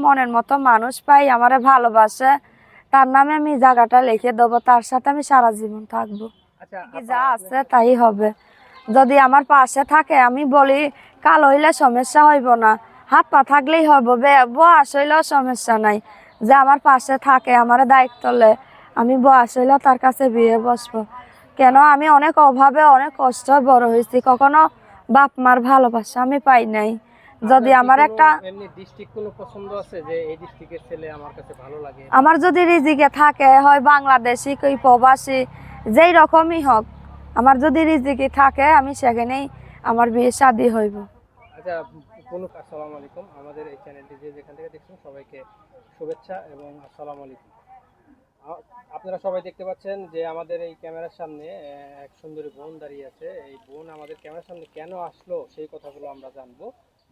মনের মতো মানুষ পাই আমারে ভালোবাসে। তার নামে আমি জায়গাটা লিখে দেবো তার সাথে আমি সারা জীবন থাকব। আচ্ছা যা আছে তাই হবে। যদি আমার পাশে থাকে আমি বলি কাল হইলে সমস্যা হইব না। হাত পা থাকলেই হইব বে- বয়স হইলেও সমস্যা নাই। যে আমার পাশে থাকে আমার দায়িত্ব লে। আমি বয়স হইলে তার কাছে বিয়ে বসবো। কেন? আমি অনেক অভাবে অনেক কষ্ট বড় হয়েছি। কখনো বাপ মার ভালোবাসা আমি পাই নাই। যদি আমার একটা ডিস্ট্রিক্ট কোনো পছন্দ আছে যে এই ডিস্ট্রিক্টের ছেলে আমার কাছে ভালো লাগে? আমার যদি রিজিকে থাকে হয় বাংলাদেশি কই প্রবাসী যেই রকমই হোক আমার যদি রিজিকে থাকে আমি সেখানেই আমার বিয়ে শাদি হইব। আচ্ছা আসসালামু আলাইকুম। আমাদের এই চ্যানেলটি যে যেখান থেকে দেখছেন সবাইকে শুভেচ্ছা এবং আসসালামু আলাইকুম। আপনারা সবাই দেখতে পাচ্ছেন যে আমাদের এই ক্যামেরার সামনে এক সুন্দরী বোন দাঁড়িয়ে আছে। এই বোন আমাদের ক্যামেরার সামনে কেন আসলো সেই কথাগুলো আমরা জানব।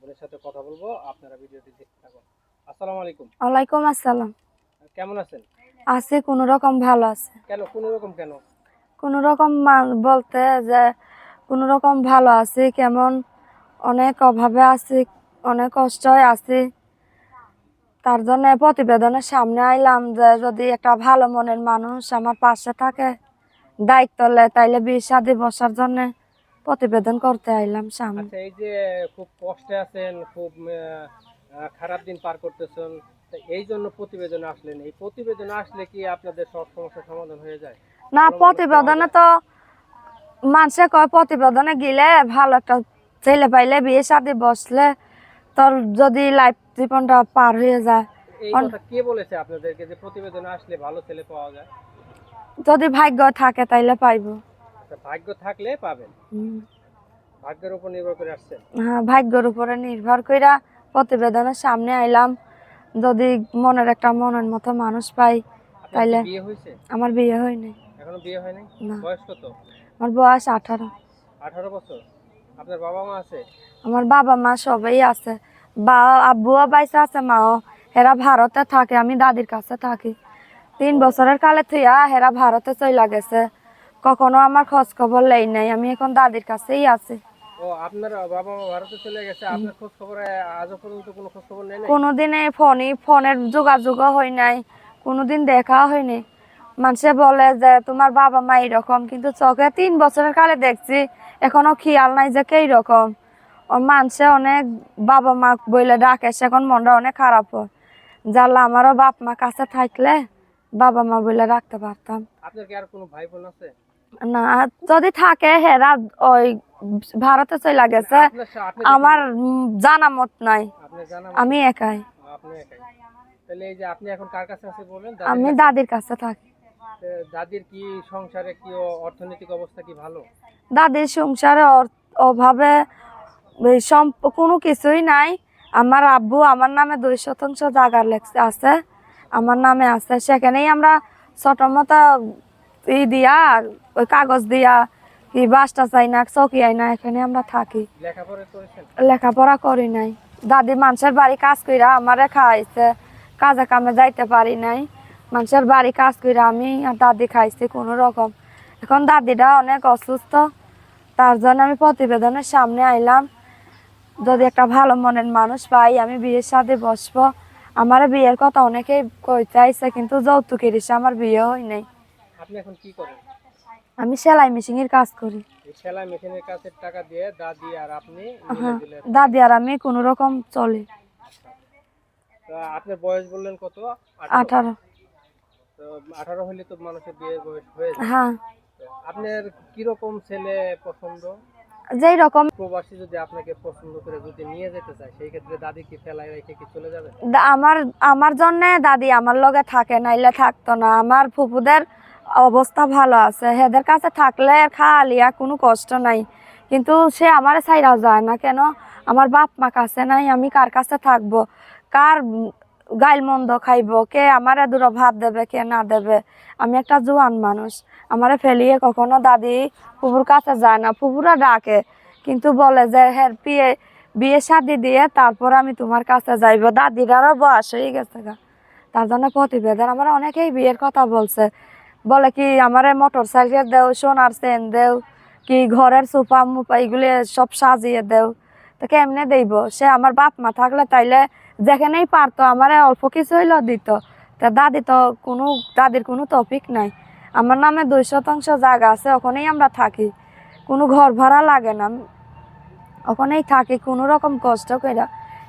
বোনের সাথে কথা বলব আপনারা ভিডিওটি দেখতে থাকুন। আসসালামু আলাইকুম। ওয়ালাইকুম আসসালাম। কেমন আছেন? আছে কোনো রকম ভালো আছে। কেন কোনো রকম কেন? কোনো রকম বলতে যে কোনো রকম ভালো আছে কেমন অনেক অভাবে আছি অনেক কষ্টই আছি। তার জন্য প্রতিবেদনের সামনে আইলাম যে যদি একটা ভালো মনের মানুষ আমার পাশে থাকে দায়িত্ব লে তাইলে বিয়ে শাদি বসার জন্য প্রতিবেদন করতে আইলাম সামনে। আচ্ছা এই যে খুব কষ্টে আছেন খুব খারাপ দিন পার করতেছেন এই জন্য প্রতিবেদন আসলেন। এই প্রতিবেদনে আসলে কি আপনাদের সব সমস্যার সমাধান হয়ে যায়? না প্রতিবেদনে তো মানুষে কয় প্রতিবেদনে গেলে ভালো একটা ছেলে পাইলে বিয়ে শাদি বসলে তোর যদি লাইফ জীবনটা পার হয়ে যায়। কে বলেছে আপনাদেরকে যে প্রতিবেদনে আসলে ভালো ছেলে পাওয়া যায়? যদি ভাগ্য থাকে তাইলে পাইবো। ভাগ্য থাকলে পাবেন। ভাগ্যের উপর নির্ভর করে আসছেন। হ্যাঁ ভাগ্যের উপরে নির্ভর কইরা প্রতিবেদনের সামনে আইলাম। যদি মনের একটা মনের মতো মানুষ পাই তাইলে? বিয়ে হয়েছে আমার বিয়ে হয়নি এখনও বিয়ে হয় নাই? বয়স কত? আমার বয়স আঠারো। আঠারো বছর। আপনার বাবা মা আছে? আমার বাবা মা সবাই আছে। বা আব্বুও বাইসে আছে মাও। হেরা ভারতে থাকে আমি দাদির কাছে থাকি। তিন বছরের কালে থুয়া হেরা ভারতে চইলা গেছে। কখনো আমার খোঁজ খবর লেই নাই আমি এখন দাদির কাছেই আছি। ও আপনার বাবা মা ভারতে চলে গেছে আপনার খোঁজ খবর আজও পর্যন্ত কোনো খোঁজ খবর নেই? কোনোদিনে ফোনই ফোনের যোগাযোগও হয় নাই কোনোদিন দেখা হয়নি। মানুষে বলে যে তোমার বাবা মা এরকম কিন্তু চোখে তিন বছরের কালে দেখছি এখনও খেয়াল নাই যে কে রকম মানুষে অনেক বাবা মা বইলে ডাকে সেখন মনটা অনেক খারাপ হয়। জানলা আমারও বাপ মা কাছে থাকলে বাবা মা বইলে রাখতে পারতাম। আপনার কি আর কোনো ভাই বোন আছে? না যদি থাকে হেরা ওই ভারতে চলে গেছে আমার জানা মত নাই। আমি একাই। আমি দাদির কাছে থাকি। দাদির কি সংসারে কি অর্থনৈতিক অবস্থা কি ভালো? দাদির সংসারে অভাবে কোনো কিছুই নাই। আমার আব্বু আমার নামে দুই শতাংশ জায়গার লেখছে আছে। আমার নামে আছে। সেখানেই আমরা ছোট মতো ই দিয়া ওই কাগজ দিয়া কি বাসটা চাই না চকি আই না এখানে আমরা থাকি। লেখাপড়া করি নাই। দাদি মানুষের বাড়ি কাজ কইরা আমারে খাওয়াইছে কাজে কামে যাইতে পারি নাই। মানুষের বাড়ি কাজ কইরা আমি আর দাদি খাইছি কোনো রকম। এখন দাদিটা অনেক অসুস্থ তার জন্য আমি প্রতিবেদনের সামনে আইলাম। যদি একটা ভালো মনের মানুষ পাই আমি বিয়ের সাথে বসবো। আমার বিয়ের কথা অনেকেই কইতে আইছে কিন্তু যৌতুকের এসে আমার বিয়ে হয় নাই। আপনি এখন কি করেন? আমি সেলাই মেশিনের কাজ করি। সেলাই মেশিনের কাছে টাকা দিয়ে দাদি আর আপনি। দাদি আর আমি কোনো রকম চলি। আপনার বয়স বললেন কত? আঠারো। তো আঠারো হলে তো মানুষের বিয়ের বয়স হয়ে হ্যাঁ। আপনার কীরকম ছেলে পছন্দ? যেই রকম প্রবাসী যদি আপনাকে পছন্দ করে যদি নিয়ে যেতে চায় সেই ক্ষেত্রে দাদি কি ফেলায় রেখে কি চলে যাবে? আমার আমার জন্য দাদি আমার লগে থাকে নাইলে থাকতো না। আমার ফুপুদের অবস্থা ভালো আছে। হেদের কাছে থাকলে খালিয়া কোনো কষ্ট নাই। কিন্তু সে আমার সাইরা যায় না কেন? আমার বাপ মা কাছে নাই, আমি কার কাছে থাকব? কার গাইল মন্দ খাইবো? কে আমারে দূর ভাত দেবে, কে না দেবে? আমি একটা জোয়ান মানুষ। আমারে ফেলিয়ে কখনো দাদি ফুপুর কাছে যায় না ফুপুরা ডাকে। কিন্তু বলে যে, হের বিয়ে বিয়ে শাদি দিয়ে তারপর আমি তোমার কাছে যাইব। দাদিরারও বয়স হয়ে গেছে গা। তার জন্য প্রতিবেদন আমার অনেকেই বিয়ের কথা বলছে। বলে কি, আমারে মোটর সাইকেল দেও, সোনার চেন দেও, কি ঘরের সোফা মুফা, এগুলি সব সাজিয়ে দেও। তো কেমনে দেইব? সে আমার বাপ মা থাকলে তাইলে যেখানেই পারতো আমার অল্প কিছু হইলেও দিত। তা দাদি তো কোনো, দাদির কোনো টপিক নাই। আমার নামে দুই শতাংশ জায়গা আছে, ওখানেই আমরা থাকি। কোনো ঘর ভাড়া লাগে না। ওখানেই থাকি, কোনো রকম কষ্ট কইরা।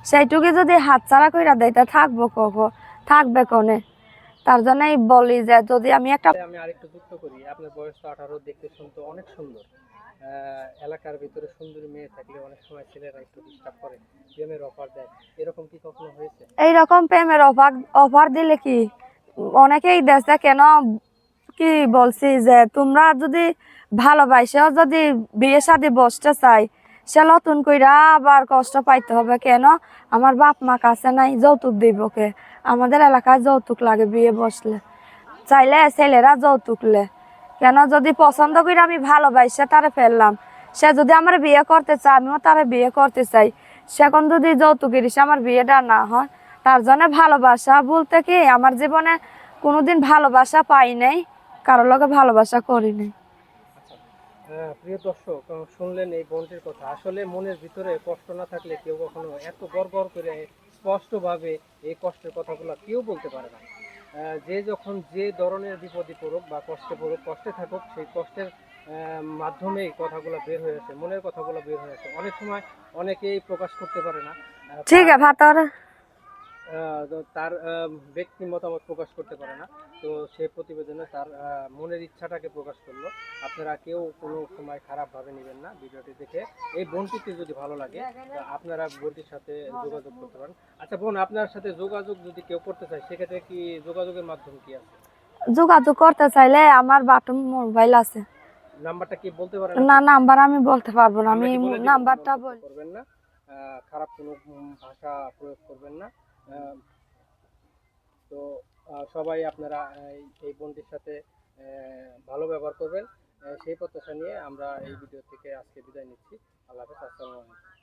সেইটুকু যদি হাতছাড়া কইরা দেয় তা থাকব কখন? থাকবে কনে? তার জন্যই বলি যে যদি আমি একটা আমি আরেকটু যুক্ত করি আপনার বয়স তো আঠারো দেখতে শুনতে অনেক সুন্দর। এলাকার ভিতরে সুন্দরী মেয়ে থাকলে অনেক সময় ছেলেরা একটু ডিস্টার্ব করে প্রেমের অফার দেয়। এরকম কি কখনো হয়েছে? এইরকম প্রেমের অফার অফার দিলে কি? অনেকেই দেশে কেন কি বলছি যে তোমরা যদি ভালোবাসেও যদি বিয়ে শাদি বসতে চাই সে নতুন কইরা আবার কষ্ট পাইতে হবে কেন? আমার বাপ মা কাছে নাই, যৌতুক দিব কে? আমাদের এলাকায় যৌতুক লাগে বিয়ে বসলে। চাইলে ছেলেরা যৌতুকলে কেন? যদি পছন্দ করে আমি ভালোবাসে তারে ফেললাম। সে যদি আমার বিয়ে করতে চায়, আমিও তারে বিয়ে করতে চাই। সেখন যদি যৌতুকের হিসেবে আমার বিয়েটা না হয়, তার জন্য ভালোবাসা বলতে কি, আমার জীবনে কোনোদিন ভালোবাসা পাই নাই কারোর লগে ভালোবাসা করি নাই। প্রিয় দর্শক শুনলেন এই বোনটির কথা। আসলে মনের ভিতরে কষ্ট না থাকলে কেউ কখনো এত গড় করে স্পষ্টভাবে এই কষ্টের কথাগুলো কেউ বলতে পারে না। যে যখন যে ধরনের বিপদে পড়ুক বা কষ্টে পড়ুক কষ্টে থাকুক সেই কষ্টের আহ, মাধ্যমেই কথাগুলো বের হয়ে আসে মনের কথাগুলো বের হয়ে আসে। অনেক সময় অনেকেই প্রকাশ করতে পারে না। ঠিক আছে তার ব্যক্তি মতামত প্রকাশ করতে পারে না। তো সে প্রতিবেদনে তার মনের ইচ্ছাটাকে প্রকাশ করল। আপনারা কেউ কোনো সময় খারাপভাবে নেবেন না ভিডিওটি দেখে। এই বোনটিতে যদি ভালো লাগে আপনারা বোনটির সাথে যোগাযোগ করতে পারেন। আচ্ছা বোন আপনার সাথে যোগাযোগ যদি কেউ করতে চায় সেক্ষেত্রে কি যোগাযোগের মাধ্যম কি আছে? যোগাযোগ করতে চাইলে আমার বাটন মোবাইল আছে। নাম্বারটা কি বলতে পারেন না নাম্বার আমি বলতে পারব না। আমি? নাম্বারটা মন্তব্য বল করবেন না। খারাপ কোনো ভাষা প্রয়োগ করবেন না। তো সবাই আপনারা এই- বোনটির সাথে ভালো ব্যবহার করবেন। সেই প্রত্যাশা নিয়ে আমরা এই ভিডিও থেকে আজকে বিদায় নিচ্ছি। আল্লাহ হাফেজ, আসসালামু আলাইকুম।